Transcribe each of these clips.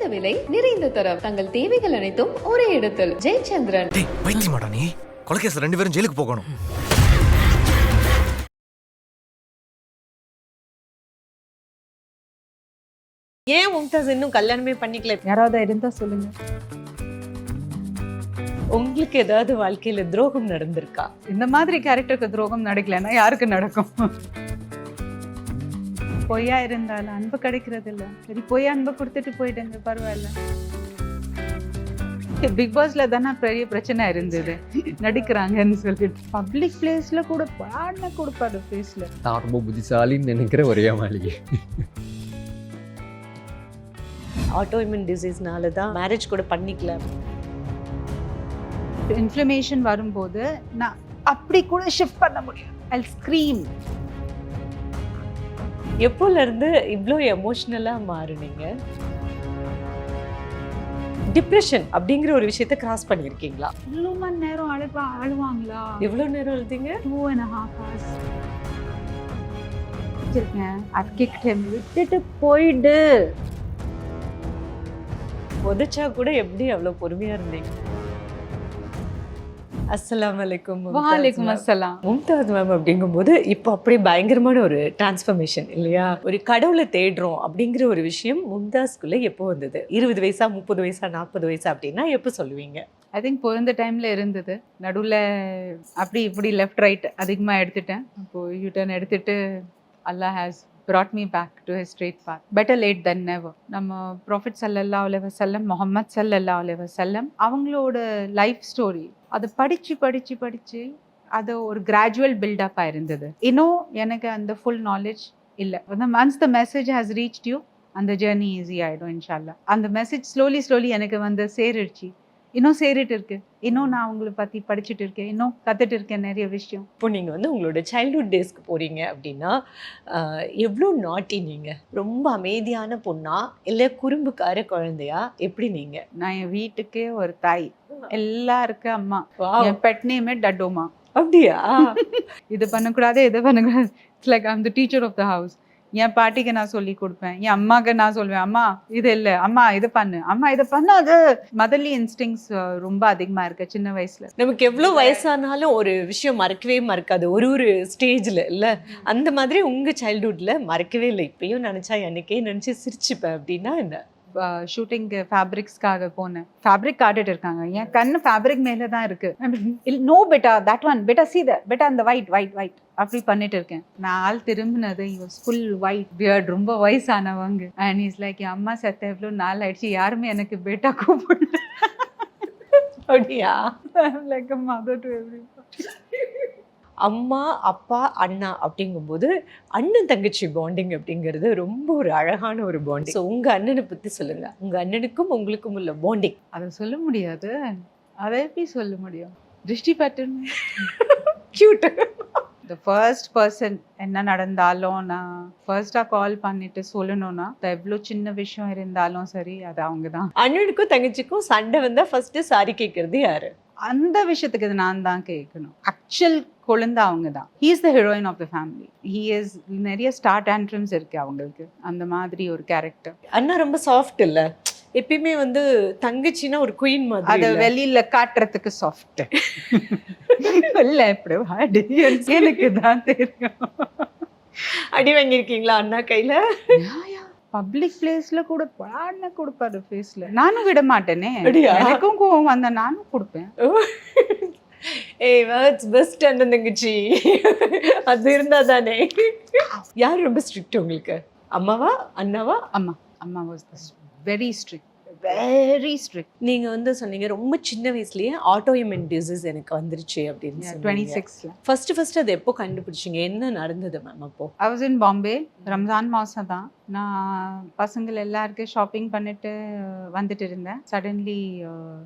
குறைந்த விலை நிறைந்த தரம். தங்கள் தேவைகள் அனைத்தும் ஒரே இடத்தில். ஜெயச்சந்திரன். பைத்தியமாடா நீ. கொலைகேஸ்ல ரெண்டு பேரும் ஜெயிலுக்கு போகணும். ஏன் மும்தாஸ் இன்னும் கல்யாணமே பண்ணிக்கல? யாராவது இருந்தா சொல்லுங்க. உங்களுக்கு ஏதாவது வாழ்க்கையில துரோகம் நடந்திருக்கா? இந்த மாதிரி கேரக்டருக்கு துரோகம் நடக்கலைன்னா யாருக்கு நடக்கும்? பொய்யா இருந்தாலும் அன்பு கிடைக்கிறது இல்ல சரி பொய்யா அன்பை கொடுத்துட்டு போயிடுங்க பரவாயில்ல. பிக் பாஸ்ல தானே பெரிய பிரச்சனை இருந்தது. நடிக்கிறாங்கன்னு சொல்லிட்டு. பப்ளிக் பிளேஸ்ல கூட பாடின கொடுப்பாரு ஃபேஸ்ல நான் ரொம்ப புத்திசாலின்னு நினைக்கிற ஒரே மாளிகை ஆட்டோஇம்யூன் டிசீஸ்னால தான் மேரேஜ் கூட பண்ணிக்கல. இன்ஃப்ளமேஷன் வரும்போது நான் அப்படி கூட ஷிஃப்ட் பண்ண முடியும். ஐ ஸ்க்ரீம் எப்போல இருந்து இவ்ளோ எமோஷனலா மாறுனீங்க? டிப்ரெஷன் அப்படிங்கிற ஒரு விஷயத்த கிராஸ் பண்ணியிருக்கீங்களா? இவ்வளோ மணி நேரம் அழுவா அழுவாங்களா? எவ்வளவு நேரம் எழுதிங்க two and half hours kicked him விட்டுட்டு போயிடு. உதச்சா கூட எப்படி அவ்வளவு பொறுமையா இருந்தீங்க? மும்தாஸ் வாலைக்கும் ma'am. அஸ்ஸலாம். மும்தாஸ் மேம் அப்படிங்கும்போது இப்போ அப்படியே பயங்கரமான ஒரு டிரான்ஸ்ஃபர்மேஷன் இல்லையா? ஒரு கடவுளை தேடுறோம் அப்படிங்கிற ஒரு விஷயம் மும்தாஸ்க்குள்ள எப்போ வந்தது? இருபது வயசா முப்பது வயசா நாற்பது வயசா அப்படின்னா எப்போ சொல்லுவீங்க? ஐ திங்க் பிறந்த டைம்ல இருந்தது. நடுவுல அப்படி இப்படி லெஃப்ட் ரைட் அதிகமா எடுத்துட்டேன். அப்போ யூட்டர்ன் எடுத்துட்டு Allah has brought me back to his straight path. Better late than never. நம்ம ப்ராஃபிட் சல்லல்லா அலைஹி வஸல்லம் முஹம்மத் சல்லல்லா அலைஹி வஸல்லம் அவங்களோட லைஃப் ஸ்டோரி அதை படிச்சு படிச்சு படிச்சு அது ஒரு கிராஜுவல் பில்டப் இருந்தது. இன்னும் எனக்கு அந்த ஃபுல் நாலேஜ் இல்லை. Once the message has reach you அந்த ஜேர்னி ஈஸி ஆகிடும் இன்ஷால்லா அந்த மெசேஜ் ஸ்லோலி ஸ்லோலி எனக்கு வந்து சேரிடுச்சு இன்னும் சேரிட்டு இருக்கு. இன்னும் நான் உங்களை பற்றி படிச்சுட்டு இருக்கேன். இன்னும் கற்றுட்டு இருக்கேன் நிறைய விஷயம். இப்போ நீங்கள் வந்து உங்களோட சைல்ட்ஹுட் டேஸ்க்கு போகிறீங்க அப்படின்னா எவ்வளோ நாட்டி நீங்கள் ரொம்ப அமைதியான பொண்ணா? இல்லை குறும்புக்கார குழந்தையா? எப்படி நீங்கள் நான் என் வீட்டுக்கே ஒரு தாய். எல்லாருக்கும் அம்மா. என் பெட் நேமே டட்டோமா. அப்படியா? இது பண்ணக்கூடாது இது பண்ணக்கூடாது. It's like I'm the teacher of the house என் பாட்டிக்கு நான் சொல்லி கொடுப்பேன் என் அம்மாக்கு நான் சொல்லுவேன் அம்மா இது இல்லை அம்மா இது பண்ணு அம்மா இது அது மதர்லி இன்ஸ்டிங்ஸ் ரொம்ப அதிகமாக இருக்கு சின்ன வயசுல. நமக்கு எவ்வளோ வயசானாலும் ஒரு விஷயம் மறக்கவே மறக்காது ஒரு ஒரு ஸ்டேஜில் இல்லை? அந்த மாதிரி உங்கள் சைல்டுஹுட்டில் மறக்கவே இல்லை இப்பயும் நினச்சா எனக்கே நினச்சி சிரிச்சுப்பேன் அப்படின்னா என்ன? ஷூட்டிங் ஃபேப்ரிக்ஸ்க்காக போனேன். ஃபேப்ரிக் காட்டுட்டு இருக்காங்க. என் கண்ணு ஃபேப்ரிக் மேலே தான் இருக்கு. No beta that one beta see the பெட்டா அந்த ஒயிட் ஒயிட் ஒயிட் அப்படி பண்ணிட்டு இருக்கேன். நான் ஆள் திரும்பினது யூஸ் ஃபுல் ஒயிட் பியர்ட் ரொம்ப வயசானவங்க. அண்ட் இஸ் லைக் என் அம்மா செத்த எவ்வளோ நாள் ஆயிடுச்சு யாருமே எனக்கு பெட்டா கூப்பிடல. அப்படியா? லைக் மதர் டு எவ்ரி அம்மா அப்பா அண்ணா அப்படிங்கும்போது அண்ணன் தங்கச்சி பாண்டிங் அப்படிங்கிறது ரொம்ப ஒரு அழகான ஒரு பாண்டிங் ஸோ உங்கள் அண்ணனை பற்றி சொல்லுங்கள் உங்கள் அண்ணனுக்கும் உங்களுக்கும் உள்ள பாண்டிங் அதை சொல்ல முடியாது. அதை எப்படி சொல்ல முடியும்? திருஷ்டி பட்டன் கியூட் த ஃபர்ஸ்ட் பர்சன் என்ன நடந்தாலும் நான் ஃபர்ஸ்டாக கால் பண்ணிட்டு சொல்லணும்னா எவ்வளோ சின்ன விஷயம் இருந்தாலும் சரி அது அவங்க தான் அண்ணனுக்கும் தங்கச்சிக்கும் சண்டை வந்தால் ஃபர்ஸ்ட் சாரி கேட்கறது யாரு? அந்த விஷயத்துக்கு இது நான் தான் கேட்கணும். ஆக்சுவல் குழந்தை அவங்க தான் he is the heroine of the family he is நிறைய ஸ்டார்ட் ஆண்ட்ரம்ஸ் இருக்கு அவங்களுக்கு. அந்த மாதிரி ஒரு கேரக்டர் அண்ணா ரொம்ப சாஃப்ட் இல்ல? எப்பயுமே வந்து தங்கச்சினா ஒரு குயின் மாதிரி அதை? வெளியில காட்டுறதுக்கு சாஃப்ட் இல்ல இப்படி வாடி எனக்கு தான் தெரியும். அடி வாங்கியிருக்கீங்களா அண்ணா கையில? பப்ளிக் பிளேஸ்ல கூட பாடின கொடுப்பாரு ஃபேஸ்ல நானும் விட மாட்டேனே? எனக்கும் கோவம் வந்தா நானும் கொடுப்பேன். ஏய் வேர்ட்ஸ் பெஸ்ட் அண்ணன் தங்கச்சி. அது இருந்தா தானே யார் ரொம்ப ஸ்ட்ரிக்ட் உங்களுக்கு? அம்மாவா அண்ணாவா? அம்மா அம்மா was very strict very strict நீங்க வந்து சொன்னீங்க ரொம்ப சின்ன வயசுலயே ஆட்டோஇம்யூன் டிசீஸ் எனக்கு வந்துருச்சு அப்படின்னு டுவெண்ட்டி சிக்ஸ்ல ஃபர்ஸ்ட் ஃபர்ஸ்ட் அது எப்போ கண்டுபிடிச்சீங்க? என்ன நடந்தது மேம் அப்போ? I was in Bombay Ramzan மாதம் தான். நான் பசங்கள் எல்லாருக்கும் ஷாப்பிங் பண்ணிட்டு வந்துட்டு இருந்தேன். சடன்லி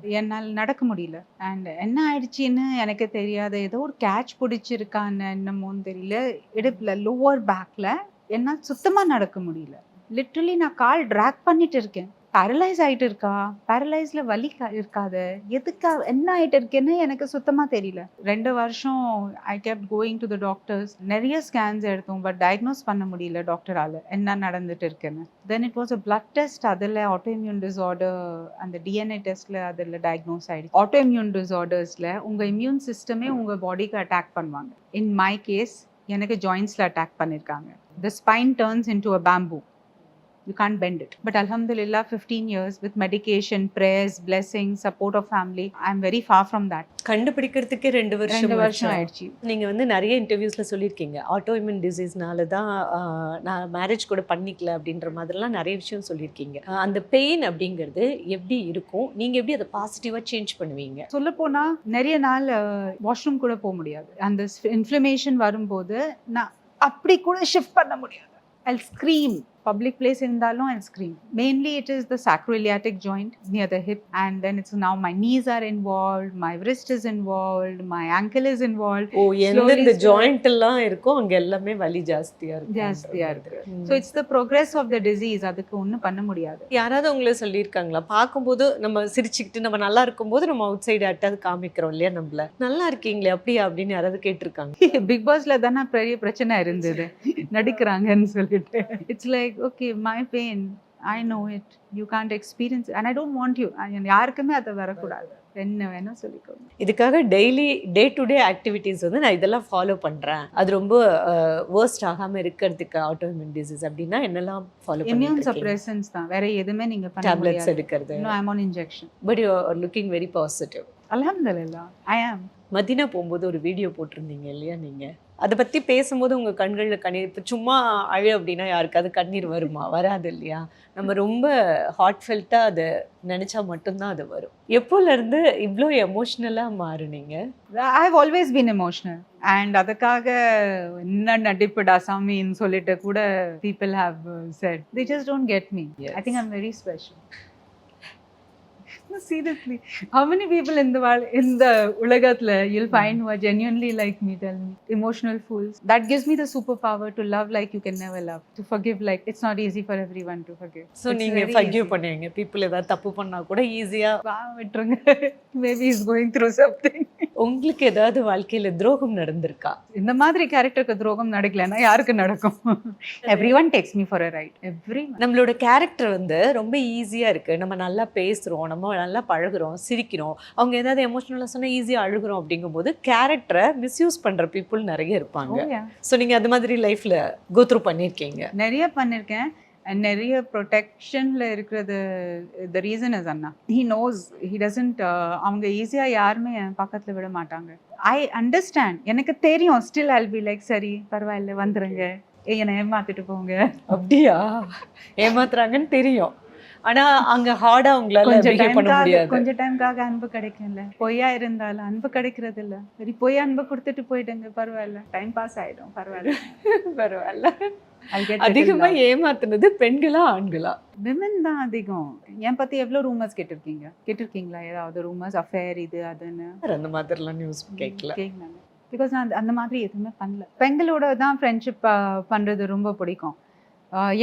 என்னால் நடக்க முடியல. அண்ட் என்ன ஆயிடுச்சின்னு எனக்கு தெரியாது. ஏதோ ஒரு கேட்ச் பிடிச்சிருக்கான்னு என்னமோன்னு தெரியல. இடுப்பில் லோவர் பேக்கில் என்னால் சுத்தமாக நடக்க முடியல. லிட்ரலி நான் கால் ட்ராக் பண்ணிட்டு இருக்கேன். பேரலைஸ் ஆயிட்டு இருக்கா? பேரலைஸில் வலி க- இருக்காது? எதுக்கா என்ன ஆகிட்டு இருக்குன்னு எனக்கு சுத்தமாக தெரியல. ரெண்டு வருஷம் I kept going to the doctors நிறைய ஸ்கேன்ஸ் எடுத்தோம் பட் டயக்னோஸ் பண்ண முடியல டாக்டரால என்ன நடந்துட்டு இருக்குன்னு. Then it was a blood test அதில் ஆட்டோஇம்யூன் டிசார்டர் அந்த டிஎன்ஏ டெஸ்ட்டில் அதில் டயக்னோஸ் ஆகிடுச்சு ஆட்டோஇம்யூன் டிஸார்டர்ஸில் உங்கள் இம்யூன் சிஸ்டமே உங்கள் பாடிக்கு அட்டாக் பண்ணுவாங்க. இன் மை கேஸ் எனக்கு ஜாயின்ஸில் அட்டாக் பண்ணியிருக்காங்க the spine turns into a bamboo you can't bend it. But Alhamdulillah, 15 years with medication, prayers, blessings, support of family, I'm very far from that. கண்டுபிடிக்கிறதுக்கே ரெண்டு வருஷம் ரெண்டு வருஷம். ஆயிடுச்சு. நீங்க வந்து நிறைய இன்டர்வியூஸ்ல சொல்லியிருக்கீங்க. ஆட்டோஇம்யூன் டிசீஸ்னால தான் நான் மேரேஜ் கூட பண்ணிக்கல அப்படின்ற மாதிரிலாம் நிறைய விஷயம் சொல்லியிருக்கீங்க. அந்த பெயின் அப்படிங்கிறது எப்படி இருக்கும்? நீங்க எப்படி அதை பாசிட்டிவா சேஞ்ச் பண்ணுவீங்க? சொல்ல போனா நிறைய நாள் வாஷ்ரூம் கூட போக முடியாது. அந்த இன்ஃப்ளமேஷன் வரும்போது நான் அப்படி கூட ஷிஃப்ட் பண்ண முடியாது. ஐ ஸ்க்ரீம் பப்ளிக் பிளேஸ் இருந்தாலும் I scream mainly it is the sacroiliac joint near the hip and then it's now my knees are involved my wrist is involved my ankle is involved. Oh Slowly, joint எல்லாம் இருக்கோ அங்க எல்லாமே வலி ஜாஸ்தியா இருக்கும். ஜாஸ்தியா இருக்கு. So it's the progress of the disease அதுக்கு ஒன்றும் பண்ண முடியாது. யாராவது உங்களை சொல்லியிருக்காங்களா? பார்க்கும்போது நம்ம சிரிச்சுக்கிட்டு நம்ம நல்லா இருக்கும்போது நம்ம அவுட் சைடு அட்டாவது காமிக்கிறோம் இல்லையா நம்மள? நல்லா இருக்கீங்களே அப்படியா? அப்படின்னு யாராவது கேட்டிருக்காங்க? பிக் பாஸ்ல தானே பெரிய பிரச்சனை இருந்தது. நடிக்கிறாங்கன்னு சொல்லிட்டு. It's like okay my pain I know it you can't experience and I don't want you யாருக்குமே அதை வரக்கூடாது. என்ன வேணா சொல்லிக்கோங்க. இதுக்காக daily day to day activities வந்து நான் இதெல்லாம் ஃபாலோ பண்றேன். அது ரொம்ப வேர்ஸ்ட் ஆகாம இருக்கிறதுக்கு ஆட்டோமின் டிசீஸ் அப்படின்னா என்னெல்லாம் ஃபாலோ இம்யூன் சப்ரேஷன்ஸ் தான். வேற எதுவுமே நீங்க பண்ண டேப்லெட்ஸ் எடுக்கிறது. No I'm on injection but you are looking very positive அல்ஹம்துலில்லாஹ் ஐ ஆம் மதினா போகும்போது ஒரு வீடியோ போட்டிருந்தீங்க இல்லையா நீங்க? அதை பத்தி பேசும்போது உங்க கண்கள்ல கண்ணீர் இப்போ சும்மா அழு அப்படின்னா யாருக்காவது கண்ணீர் வருமா? வராது இல்லையா? நம்ம ரொம்ப ஹார்ட் ஃபெல்ட்டா அதை நினைச்சா மட்டும்தான் அது வரும். எப்போல இருந்து இவ்வளோ எமோஷ்னலா மாறுனீங்க? I have always been emotional and அதுக்காக என்ன நடிப்புடா சாமின்னு சொல்லிட்டு கூட people have said the just don't get me I think I'm very special seriously how many people இந்த இந்த உலகத்துல you'll find who are genuinely like me tell me emotional fools that gives me the superpower to love like you can never love to forgive like it's not easy for everyone to forgive so It's நீங்க very forgive. பண்ணுவீங்க people ஏதாவது தப்பு பண்ணா கூட ஈஸியா வா விட்டுருங்க maybe is going through something உங்களுக்கு ஏதாவது வாழ்க்கையில துரோகம் நடந்திருக்கா? இந்த மாதிரி கேரக்டருக்கு துரோகம் நடக்கலைன்னா யாருக்கு நடக்கும்? Everyone takes me for a ride every நம்மளோட கேரக்டர் வந்து ரொம்ப ஈஸியா இருக்கு. நம்ம நல்லா பேசுறோம் நம்ம நல்லா பழகுறோம் சிரிக்கிறோம். அவங்க ஏதாவது எமோஷனலாக சொன்னா ஈஸியா அழுகுறோம் அப்படிங்கும்போது கேரக்டரை மிஸ்யூஸ் பண்ற பீப்புள் நிறைய இருப்பாங்க. ஸோ நீங்க அது மாதிரி லைஃப்ல கோத்ரூ பண்ணியிருக்கீங்க நிறைய பண்ணியிருக்கேன் நிறைய ப்ரொடெக்ஷனில் இருக்கிறது த ரீசன் இஸ் அண்ணா. ஹீ நோஸ் ஹி டசன்ட் அவங்க ஈஸியாக யாருமே என் பக்கத்தில் விட மாட்டாங்க. ஐ அண்டர்ஸ்டாண்ட் எனக்கு தெரியும். ஸ்டில் ஐல் பி லைக் சரி பரவாயில்ல வந்துருங்க. ஏய், என்னை ஏமாத்திட்டு போங்க. அப்படியா? ஏமாத்துறாங்கன்னு தெரியும். ஆனா அங்க ஹார்டா உங்களால கொஞ்சம் பிஹேவ் பண்ண டைம்காக முடியாது. கொஞ்சம் டைம்காக அன்பு கிடைக்கும்ல. பொய்யா இருந்தாலும் அன்பு கிடைக்கிறது இல்ல. சரி பொய்யா அன்பு கொடுத்துட்டு போயிடுங்க பரவாயில்ல. டைம் பாஸ் ஆயிடும் பரவாயில்ல. பரவாயில்ல. அதிகமா ஏமாத்துனது பெண்களா ஆண்களா? Women தான் அதிகம். என் பத்தி எவ்வளவு ரூமர்ஸ் கேட்டிருக்கீங்க? கேட்டிருக்கீங்களா? ஏதாவது ரூமர்ஸ் அஃபேர் இது அதுன்னு? அந்த மாதிரிலாம் நியூஸ் கேட்கல கேட்கலாங்க பிகாஸ் நான் அந்த- மாதிரி எதுவுமே பண்ணல. பெண்களோட தான் ஃப்ரெண்ட்ஷிப் பண்றது ரொம்ப பிடிக்கும்.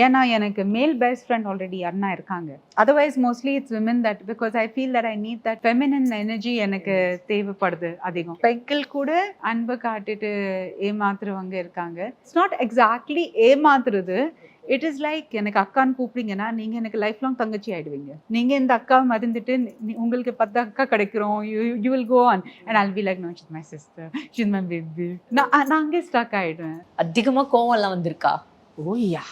ஏன்னா எனக்கு மேல் பெஸ்ட் ஃப்ரெண்ட் ஆல்ரெடி அண்ணா இருக்காங்க. Otherwise mostly it's women that because I feel that I need that feminine energy எனக்கு தேவைப்படுது அதிகம். பெண்கள் கூட அன்பை காட்டிட்டு ஏமாத்துறவங்க இருக்காங்க. இட்ஸ் நாட் எக்ஸாக்ட்லி ஏமாத்துறது. இட் இஸ் லைக் எனக்கு அக்கான்னு கூப்பிட்டீங்கன்னா நீங்க எனக்கு லைஃப் லாங் தங்கச்சி ஆயிடுவீங்க. நீங்க இந்த அக்கா மறந்துட்டு உங்களுக்கு பத்து அக்கா கிடைக்கிறோம் you will go on and I'll be like no she's my sister she's my baby நான் நான் அங்கே ஸ்டாக் ஆயிடுவேன். அதிகமா கோவம் எல்லாம் வந்திருக்கா? ஓய்யா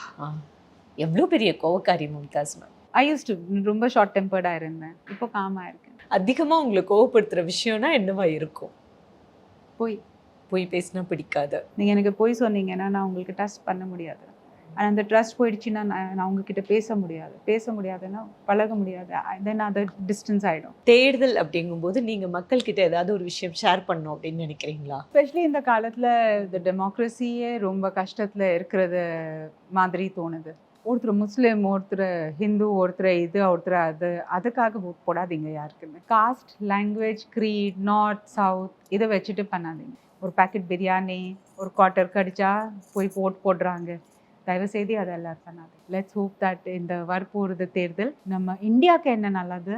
எவ்வளவு பெரிய கோவக்காரி Mumtaz ma'am. I use to ரொம்ப ஷார்ட் டெம்பர்டா இருந்தேன். இப்போ காமா இருக்கேன். அதிகமா உங்களை கோவப்படுத்துற விஷயம்னா என்னவா இருக்கும்? போய். போய் பேசினா பிடிக்காது. நீங்க எனக்கு போய் சொன்னீங்கன்னா நான் உங்களுக்கு ட்ரஸ்ட் பண்ண முடியாது. ஆனால் அந்த ட்ரஸ்ட் போயிடுச்சுன்னா நான் உங்ககிட்ட பேச முடியாது. பேச முடியாதுன்னா பழக முடியாது. தென் அது டிஸ்டன்ஸ் ஆயிடும். தேடுதல் அப்படிங்கும்போது நீங்க மக்கள் கிட்ட ஏதாவது ஒரு விஷயம் ஷேர் பண்ணணும் அப்படின்னு நினைக்கிறீங்களா? ஸ்பெஷலி இந்த காலத்தில் இந்த டெமோக்ரஸியே ரொம்ப கஷ்டத்தில் இருக்கிறது மாதிரி தோணுது. ஒருத்தர் முஸ்லீம் ஒருத்தர் ஹிந்து ஒருத்தர் இது ஒருத்தர் அது. அதுக்காக vote போடாதீங்க யாருக்குமே. Caste language creed north south இதை வச்சுட்டு பண்ணாதீங்க. ஒரு பாக்கெட் பிரியாணி ஒரு குவார்ட்டர் கடிச்சா போய் போட் போடுறாங்க. தயவு செய்து அதை எல்லாரும் பண்ணாது லெட்ஸ் ஹோப் தட் இந்த வரப்போகிறது தேர்தல் நம்ம இந்தியாவுக்கு என்ன நல்லது?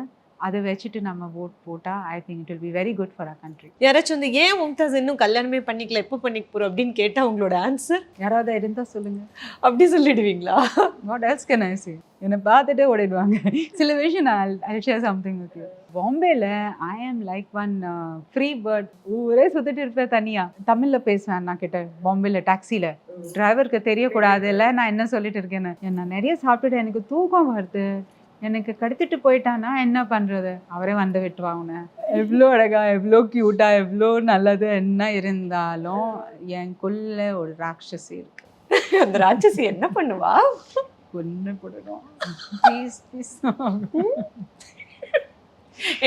அதை வச்சுட்டு நம்ம ஓட் போட்டால் I think it will be very good for a country யாராச்சும் வந்து ஏன் மும்தாஸ் இன்னும் கல்யாணமே பண்ணிக்கல? எப்போ பண்ணிக்க போறோம் அப்படின்னு கேட்டா உங்களோட ஆன்சர் யாராவது இருந்தால் சொல்லுங்கள் அப்படி சொல்லிடுவீங்களா? What else can I see என்னை பார்த்துட்டே ஓடிடுவாங்க. சில விஷயம் நான் I share something with you பாம்பேல ஐ ஆம் லைக் ஒன் ஃப்ரீ பேர்ட் ஊரே சுத்திட்டு இருப்பேன் தனியா. தமிழ்ல பேசுவேன் அண்ணா கிட்ட பாம்பேல டாக்ஸில டிரைவருக்கு தெரியக்கூடாது இல்லை நான் என்ன சொல்லிட்டு இருக்கேன்னு. என்ன நிறைய சாப்பிட்டுட்டு எனக்கு தூக்கம் வருது. எனக்கு கடத்திட்டு போயிட்டானா என்ன பண்றது? அவரே வந்து விட்டுவாங்க எவ்வளோ அழகா எவ்வளோ க்யூட்டா எவ்வளோ நல்லது என்ன இருந்தாலும் எனக்குள்ள ஒரு ராட்சசி இருக்கு. அந்த ராட்சசி என்ன பண்ணுவா? கொன்னு போடணும். ப்ளீஸ் ப்ளீஸ்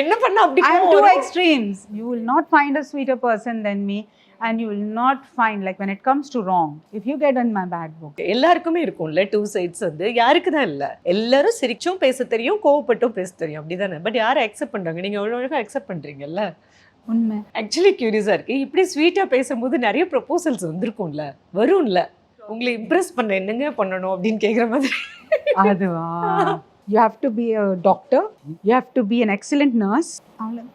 என்ன பண்ணா அப்படி I am கோவம் two வரும்? extremes. You will not find a sweeter and you will not find like when it comes to wrong. If you get in my bad book, எல்லாருக்குமே இருக்கும்ல டூ சைட்ஸ் வந்து. யாருக்கு தான் இல்ல. எல்லாரும் சிரிச்சும் பேச தெரியும் கோவப்பட்டும் பேச தெரியும். அப்படிதானே? பட் யாரை அக்செப்ட் பண்றாங்க? நீங்க அவ்வளோ அழகா அக்செப்ட் பண்றீங்கல்ல? உண்மை. ஆக்சுவலி கியூரியஸா இருக்கு. இப்படி ஸ்வீட்டா பேசும்போது நிறைய ப்ரொபோசல்ஸ் வந்திருக்கும்ல? வரும்ல? உங்களை இம்ப்ரெஸ் பண்ண என்னங்க பண்ணணும் அப்படின்னு கேக்குற மாதிரி. அதுவா? You have to be a doctor. You have to be an excellent nurse. அவ்வளவு.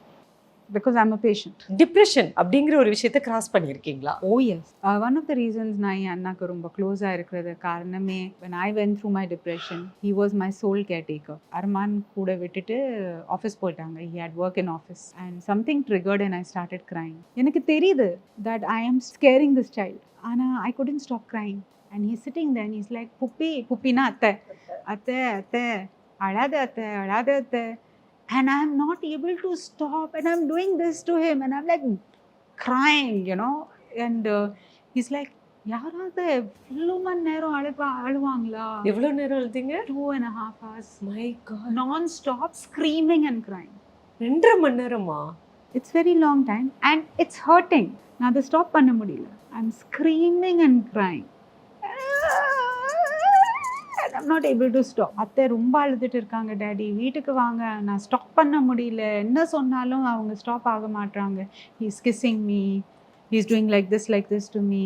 Because i'm a patient depression அப்படிங்கிற ஒரு விஷயத்த கிராஸ் பண்ணியிருக்கீங்களா oh yes uh, one of the reasons நான் என் அண்ணாக்கு ரொம்ப க்ளோஸாக இருக்கிறது காரணமே when i went through my depression he was my sole caretaker Arman கூட விட்டுட்டு ஆஃபீஸ் போயிட்டாங்க he had work in office and something triggered and i started crying எனக்கு தெரியுது that i am scaring this child ஆனா i couldn't stop crying and he's sitting there and he's like புப்பி புப்பினா அத்தை அத்தை அத்தை அழாத அத்தை அழாத அத்தை and i'm not able to stop and i'm doing this to him and i'm like crying you know? And uh, he's like யாராவது எவ்வளோ மணி நேரம் அழுப்பா அழுவாங்களா? எவ்வளவு நேரம் எழுதிங்க two and half hours my god நான் ஸ்டாப் ஸ்க்ரீமிங் அண்ட் crying. ரெண்டரை மணி நேரமா? It's very long time and it's hurting நான் அதை ஸ்டாப் பண்ண முடியல. I am screaming and crying. I'm not able to stop அத்தை ரொம்ப அழுதுட்டு இருக்காங்க டேடி வீட்டுக்கு வாங்க. நான் ஸ்டாப் பண்ண முடியல. என்ன சொன்னாலும் அவங்க ஸ்டாப் ஆக மாட்றாங்க. He's kissing me he's doing like this like this to me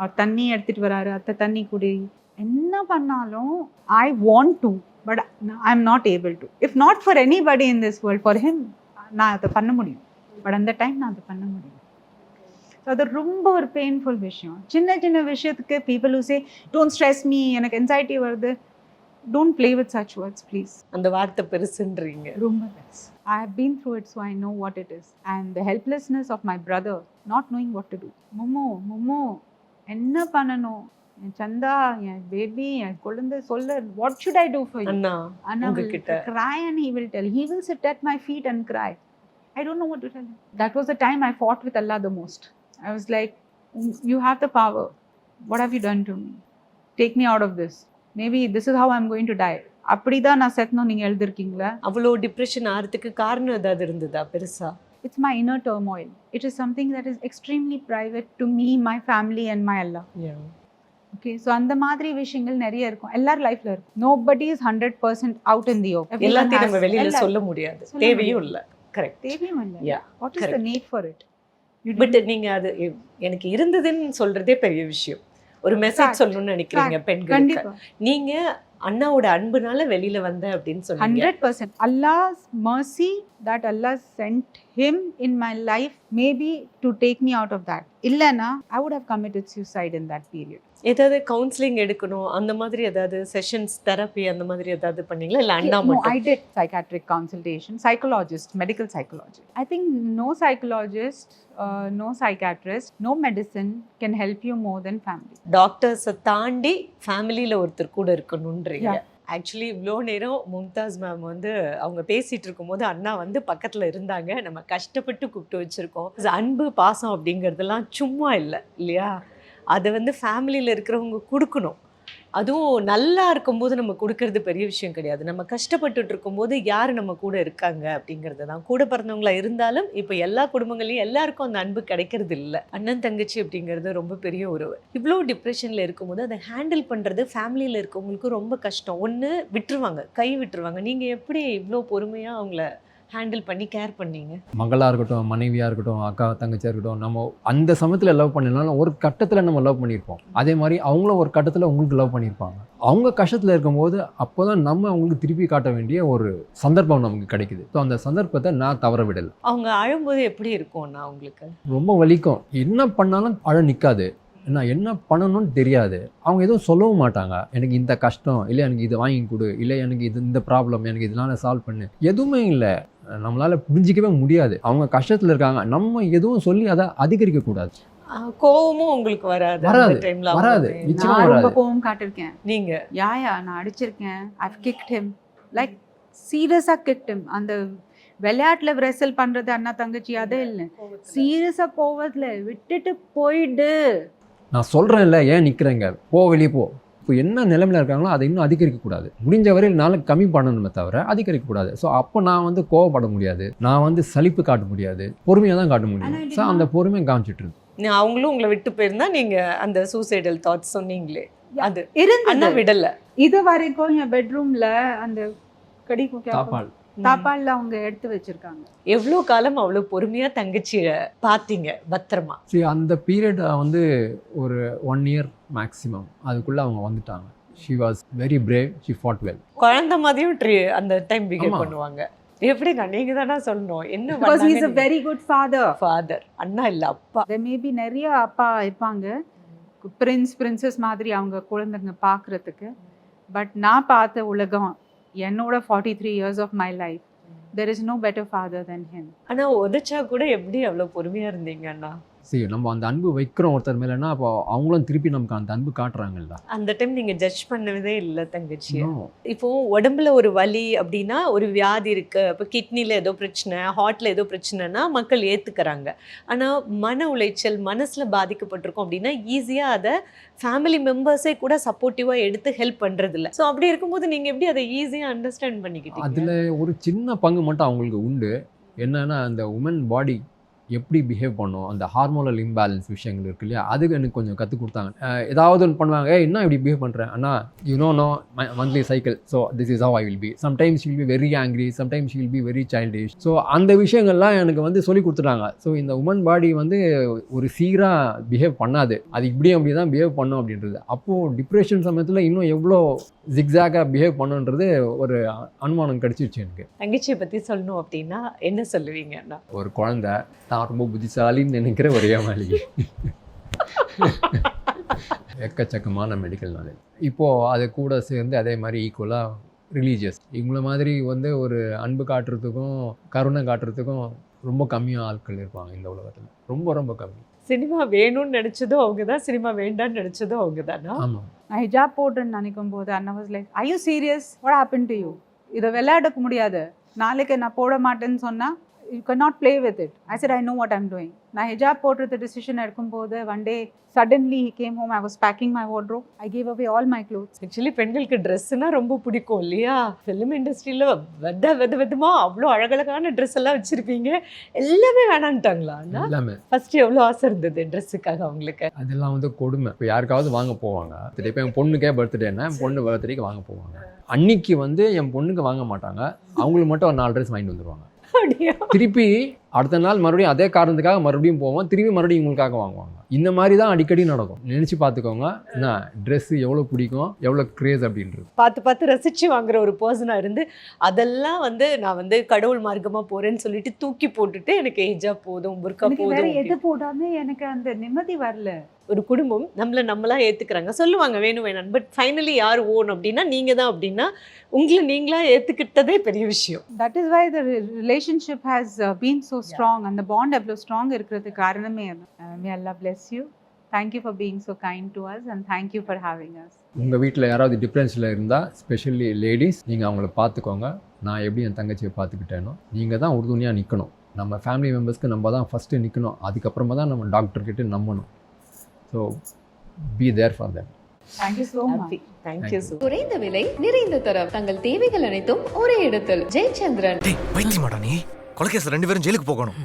அவர் தண்ணி எடுத்துகிட்டு வராரு. அத்தை தண்ணி குடி. என்ன பண்ணாலும் I want to but I am not able to if not for anybody in this world for him நான் அதை பண்ண முடியும். பட் அந்த டைம் நான் அதை பண்ண முடியும் அது ரொம்ப ஒரு பெயின்ஃபுல் விஷயம் சின்ன சின்ன விஷயத்துக்கு people who say don't stress me எனக்கு என்சைட்டி வருது don't play with such words please அந்த வார்த்தை பெருசுன்றீங்க ரொம்ப பெஸ் I have been through it so I know what it is and the helplessness of my brother not knowing what to do மும்மோ மும்மோ என்ன பண்ணணும் என் சந்தா என் பேபி என் குழந்தை சொல்ல what should I do for அண்ணா உங்ககிட்ட. cry and he will tell. He will sit at my feet and cry. I don't know what to tell him. That was the time I fought with Allah the most. I was like, You have the power. What have you done to me? Take me out of this. Maybe this is how I'm going to die. அப்படிதான் நான் செத்தனும் நீங்க எழுதிருக்கீங்களா? அவ்வளோ depression ஆகிறதுக்கு காரணம் ஏதாவது இருந்ததா பெருசா? It's my inner turmoil it is something that is extremely private to me my family and my Allah okay so அந்த மாதிரி விஷயங்கள் நிறைய இருக்கும். எல்லார் லைஃப்ல இருக்கும். No but is hundred percent out in the எல்லாத்தையும் நம்ம வெளியில சொல்ல முடியாது. தேவையும் இல்ல. கரெக்ட் தேவையும் இல்லை. Yeah, what is the. Need for it but நீங்க அது எனக்கு இருந்ததுன்னு சொல்றதே பெரிய விஷயம். ஒரு மெசேஜ். சொல்லணும்னு நினைக்கிறீங்க கண்டிப்பா. நீங்க அண்ணாவோட அன்புனால வெளியில வந்த அப்படின்னு சொன்னீங்க. Hundred percent Allah's mercy that Allah sent him in my life maybe to take me out of that இல்லைன்னா I would have committed suicide in that period ஏதாவது கவுன்சிலிங் எடுக்கணும் அந்த மாதிரி ஏதாவது செஷன்ஸ் தெரப்பி அந்த மாதிரி ஏதாவது பண்ணீங்களா இல்ல அண்ணா மட்டும் did psychiatric consultation, psychologist, medical psychologist. I think no psychologist, uh, no psychiatrist, no medicine can help you more than family. டாக்டர்ஸை தாண்டி ஃபேமிலியில் ஒருத்தர் கூட இருக்கணுன்றீங்க. ஆக்சுவலி இவ்வளோ நேரம் மும்தாஸ் மேம் வந்து அவங்க பேசிட்டு இருக்கும்போது அண்ணா வந்து பக்கத்தில் இருந்தாங்க நம்ம கஷ்டப்பட்டு கூப்பிட்டு வச்சுருக்கோம் அன்பு பாசம் அப்படிங்கிறதெல்லாம் சும்மா இல்லை இல்லையா அதை வந்து ஃபேமிலியில் இருக்கிறவங்க கொடுக்கணும். அதுவும் நல்லா இருக்கும்போது நம்ம கொடுக்கறது பெரிய விஷயம் கிடையாது. நம்ம கஷ்டப்பட்டுட்டு இருக்கும்போது யார் நம்ம கூட இருக்காங்க அப்படிங்கிறது தான். கூட பிறந்தவங்களா இருந்தாலும் இப்போ எல்லா குடும்பங்களையும் எல்லாருக்கும் அந்த அன்பு கிடைக்கிறது இல்லை. அண்ணன் தங்கச்சி அப்படிங்கிறது ரொம்ப பெரிய உறவு. இவ்வளோ டிப்ரெஷனில் இருக்கும்போது அதை ஹேண்டில் பண்ணுறது ஃபேமிலியில் இருக்கவங்களுக்கு ரொம்ப கஷ்டம். ஒன்று விட்டுருவாங்க. கை விட்டுருவாங்க. நீங்கள் எப்படி இவ்வளோ பொறுமையாக அவங்கள ஹேண்டில் பண்ணி கேர் பண்ணீங்க? மகளாக இருக்கட்டும் மனைவியாக இருக்கட்டும் அக்கா தங்கச்சியாக இருக்கட்டும் நம்ம அந்த சமயத்தில் லவ் பண்ணினாலும் ஒரு கட்டத்தில் நம்ம லவ் பண்ணியிருப்போம். அதே மாதிரி அவங்களும் ஒரு கட்டத்தில் உங்களுக்கு லவ் பண்ணியிருப்பாங்க. அவங்க கஷ்டத்தில் இருக்கும்போது அப்போ தான் நம்ம அவங்களுக்கு திருப்பி காட்ட வேண்டிய ஒரு சந்தர்ப்பம் நமக்கு கிடைக்குது. ஸோ அந்த சந்தர்ப்பத்தை நான் தவற விடலை. அவங்க அழும்போது எப்படி இருக்கும்ண்ணா உங்களுக்கு? ரொம்ப வலிக்கும். என்ன பண்ணாலும் அழ நிற்காது நான் என்ன பண்ணணும்னு தெரியாது. அவங்க எதுவும் சொல்லவும் மாட்டாங்க. எனக்கு இந்த கஷ்டம் இல்லை எனக்கு இது வாங்கி கொடு இல்லை எனக்கு இது இந்த ப்ராப்ளம் எனக்கு இதனால சால்வ் பண்ணு. எதுவுமே இல்லை. நம்மளால புரிஞ்சிக்கவே முடியாது. அவங்க கஷ்டத்தில் இருக்காங்க. நம்ம எதுவும் சொல்லி அதை அதிகரிக்க கூடாது. ஆஹ் கோவமும் உங்களுக்கு வராது வராது, டைம்ல வராது. நான் ரொம்ப. கோவம் காட்டிருக்கேன் நீங்க? யாயா நான் அடிச்சிருக்கேன். ஐவ் கிக்ட் ஹிம் லைக் சீரியஸாக கிக்ட் ஹிம் அந்த விளையாட்டுல ரெசல் பண்றது அண்ணா தங்கச்சி அதே இல்லை சீரியஸா கோவத்துல. விட்டுட்டு போயிடு. நான் சொல்கிறேன்ல ஏன் நிற்கிறேங்க போ வெளியே போ. இப்போ என்ன நிலைமையில இருக்காங்களோ அதை இன்னும் அதிகரிக்க கூடாது. முடிஞ்ச வரையில் நாளை கம்மி பண்ணணுமே தவிர அதிகரிக்க கூடாது. ஸோ அப்போ நான் வந்து கோவப்பட முடியாது. நான் வந்து சலிப்பு காட்ட முடியாது. பொறுமையாக தான் காட்ட முடியும். ஸோ அந்த பொறுமையை காமிச்சிட்டு இருக்கு நீ- அவங்களும் உங்களை விட்டு போயிருந்தா நீங்க அந்த சூசைடல் தாட்ஸ் சொன்னீங்களே. அது அண்ணா இருந்தது விடல. இது வரைக்கும் என் பெட்ரூம்ல அந்த கடிக்கும் தாப்பால் தாப்பால்ல அவங்க எடுத்து வச்சிருக்காங்க. எவ்வளவு காலம் அவ்வளவு பொறுமையா தங்கச்சிய பாத்தீங்க பத்திரமா? சரி அந்த பீரியட் வந்து ஒரு ஒன் இயர் மேக்ஸிமம் அதுக்குள்ளே அவங்க வந்துட்டாங்க. She was very brave she fought well குழந்தை மாதிரியும் ட்ரி- அந்த டைம் ஆமா. பண்ணுவாங்க. எப்படிங்க நீங்க தானே சொல்லணும். என்ன because is a very good father father அண்ணா இல்ல அப்பா. மேபி நிறைய அப்பா இருப்பாங்க. பிரின்ஸ் பிரின்சஸ் மாதிரி அவங்க குழந்தைங்க பார்க்கறதுக்கு பட் நான் பார்த்த உலகம் என்னோட forty three years of my life there is no better father than him ஆனா உதைச்சா கூட எப்படி அவ்வளவு பொறுமையா இருந்தீங்க அண்ணா? சரி நம்ம அந்த அன்பு வைக்கிறோம் ஒருத்தர் மேலேன்னா அப்போ அவங்களும் திருப்பி நமக்கு அந்த அன்பு காட்டுறாங்கல்ல? அந்த டைம் நீங்க ஜட்ஜ் பண்ணவே இல்ல தங்கச்சிய No. இப்போ உடம்புல ஒரு வலி அப்படின்னா ஒரு வியாதி இருக்கு. இப்போ கிட்னில ஏதோ பிரச்சனை ஹார்ட்ல ஏதோ பிரச்சனைனா மக்கள் ஏத்துக்கறாங்க. ஆனா மன உளைச்சல் மனசுல பாதிக்கப்பட்டிருக்கோம் அப்படின்னா ஈஸியா அதை ஃபேமிலி மெம்பர்ஸே கூட சப்போர்ட்டிவா எடுத்து ஹெல்ப் பண்றது இல்ல ஸோ அப்படி இருக்கும்போது நீங்க எப்படி அதை ஈஸியா அண்டர்ஸ்டாண்ட் பண்ணிக்கிட்டீங்க? அதில் ஒரு சின்ன பங்கு மட்டும் அவங்களுக்கு உண்டு. என்னன்னா அந்த உமன் பாடி எப்படி பிஹேவ் பண்ணும் அந்த ஹார்மோனல் இம்பேலன்ஸ் விஷயங்கள் இருக்கு இல்லையா? அதுக்கு எனக்கு கொஞ்சம் கற்றுக் கொடுத்தாங்க. ஏதாவது ஒன்று பண்ணுவாங்க என்ன இப்படி பிஹேவ் பண்ணுறேன் அண்ணா you know no monthly cycle so this is how I will be sometimes will be very angry sometimes will be very childish so அந்த விஷயங்கள்லாம் எனக்கு வந்து சொல்லி கொடுத்துட்டாங்க. ஸோ இந்த உமன் பாடி வந்து ஒரு சீராக பிஹேவ் பண்ணாது. அது இப்படி அப்படி தான் பிஹேவ் பண்ணும் அப்படின்றது. அப்போது டிப்ரெஷன் சமயத்தில் இன்னும் எவ்வளோ ஜிக்ஸாகாக பிஹேவ் பண்ணுன்றது ஒரு அனுமானம் கிடச்சிருச்சு எனக்கு. தங்கச்சியை பத்தி சொல்லணும் அப்படின்னா என்ன சொல்லுவீங்க அண்ணா? ஒரு குழந்தை தான் ரொம்ப புத்திசாலின்னு நினைக்கிற ஒரே மாளிகை எக்கச்சக்கமான மெடிக்கல் நாலேஜ் இப்போது அது கூட சேர்ந்து அதே மாதிரி ஈக்குவலாக ரிலீஜியஸ் இவங்கள மாதிரி வந்து ஒரு அன்பு காட்டுறதுக்கும் கருணை காட்டுறதுக்கும் ரொம்ப கம்மியாக ஆட்கள் இருப்பாங்க இந்த உலகத்தில் ரொம்ப ரொம்ப கம்மி சினிமா வேணும்னு நினைச்சதும் அவங்க தான் சினிமா வேண்டாம்னு நினைச்சதும் அவங்க தானா ஆமாம் நான் ஹிஜாப் போட்டுன்னு நினைக்கும் போது அண்ணா was like I you serious what happen to you இதை விளையாடக்க முடியாது. நாளைக்கு நான் போட மாட்டேன்னு சொன்னா you can not play with it I said I know what I'm doing நான் ஹிஜாப் போடுறது டிசிஷன் எடுக்கும்போது one day suddenly he came home I was packing my wardrobe. I gave away all my clothes. Actually பெண்களுக்கு ட்ரெஸ்ஸுனா ரொம்ப பிடிக்கும் இல்லையா? Film இண்டஸ்ட்ரியில் வெத வெத வெதமா அவ்வளோ அழகழகான ட்ரெஸ் எல்லாம் வச்சிருப்பீங்க. எல்லாமே வேணான்ட்டாங்களா எல்லாமே. ஃபர்ஸ்ட் எவ்வளோ ஆசை இருந்தது ட்ரெஸ்ஸுக்காக அவங்களுக்கு? அதெல்லாம் வந்து கொடுமை. இப்போ யாருக்காவது வாங்க போவாங்க. இப்போ என் பொண்ணுக்கே பர்த்டேன்னா என் பொண்ணு பர்த்டேக்கு வாங்க போவாங்க. அன்னைக்கு வந்து என் பொண்ணுக்கு வாங்க மாட்டாங்க. அவங்களுக்கு மட்டும் ஒரு நாலு ட்ரெஸ் வாங்கிட்டு வந்துருவாங்க. திருப்பி அடுத்த நாள் மறுபடியும் அதே காரணத்துக்காக மறுபடியும் போவோம். திரும்பி மறுபடியும் உங்களுக்காக வாங்குவாங்க. இந்த மாதிரி தான் அடிக்கடி நடக்கும். நினச்சி பார்த்துக்கோங்க என்ன ட்ரெஸ்ஸு எவ்வளோ பிடிக்கும் எவ்வளோ க்ரேஸ் அப்படின்றது. பார்த்து பார்த்து ரசிச்சு வாங்குற ஒரு பர்சனாக இருந்து அதெல்லாம் வந்து நான் வந்து கடவுள் மார்க்கமா போறேன்னு சொல்லிட்டு தூக்கி போட்டுட்டு எனக்கு ஏஜா போதும் புர்கா எனக்கு வேற போதும் எது போடாம எனக்கு அந்த நிம்மதி வரல. ஒரு குடும்பம் நம்மள நம்மளா ஏத்துக்கிறாங்க. சொல்லுவாங்க வேணும் வேணாம் பட் ஃபைனலி யார் ஓன் அப்படின்னா நீங்க தான் அப்படின்னா உங்களை நீங்களா ஏத்துக்கிட்டதே பெரிய விஷயம். That is why the relationship has been so strong அந்த பாண்ட் அவ்வளோ ஸ்ட்ராங் இருக்கிறதுக்கு காரணமே may Allah bless you thank you for being so kind to us and thank you for having us உங்கள் வீட்டில் யாராவது டிஃப்ரென்ஸில் இருந்தால் ஸ்பெஷலி லேடிஸ் நீங்கள் அவங்கள பார்த்துக்கோங்க. நான் எப்படி என் தங்கச்சியை பார்த்துக்கிட்டேனோ நீங்கள் தான் உறுதுணையாக நிற்கணும் நம்ம ஃபேமிலி மெம்பர்ஸ்க்கு நம்ம தான் ஃபஸ்ட்டு நிற்கணும் அதுக்கப்புறமா தான் நம்ம டாக்டர்கிட்ட நம்பணும். So be there for that குறைந்த விலை நிறைந்த தரம். தங்கள் தேவைகள் அனைத்தும் ஒரே இடத்தில். ஜெயச்சந்திரன். ரெண்டு பேரும் ஜெயிலுக்கு போகணும்.